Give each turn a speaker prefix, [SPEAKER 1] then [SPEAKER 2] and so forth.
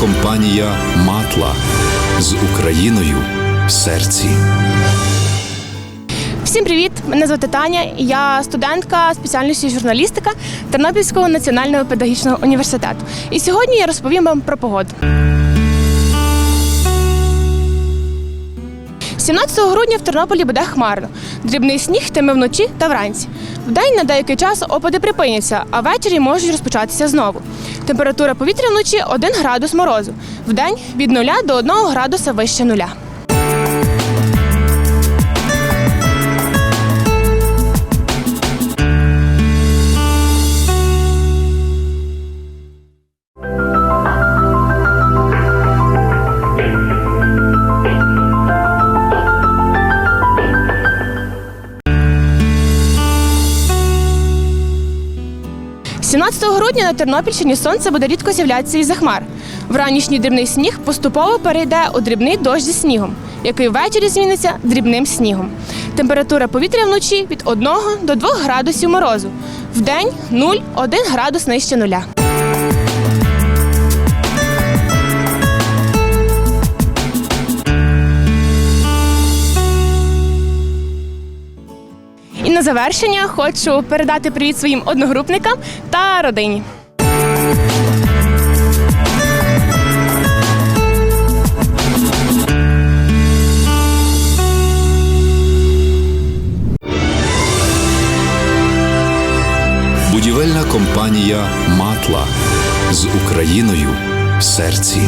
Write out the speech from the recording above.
[SPEAKER 1] компанія Матла з Україною в серці.
[SPEAKER 2] Всім привіт! Мене звати Таня. Я студентка спеціальності журналістика Тернопільського національного педагогічного університету. І сьогодні я розповім вам про погоду. 17 грудня в Тернополі буде хмарно. Дрібний сніг йтиме вночі та вранці. Вдень на деякий час опади припиняться, а ввечері можуть розпочатися знову. Температура повітря вночі 1 градус морозу. Вдень від 0 до 1 градуса вище нуля. – 17 грудня на Тернопільщині сонце буде рідко з'являтися із-за хмар. Вранішній дрібний сніг поступово перейде у дрібний дощ зі снігом, який ввечері зміниться дрібним снігом. Температура повітря вночі від 1 до 2 градусів морозу. Вдень 0-1 градус нижче нуля. На завершення хочу передати привіт своїм одногрупникам та родині.
[SPEAKER 1] Будівельна компанія Матла з Україною в серці.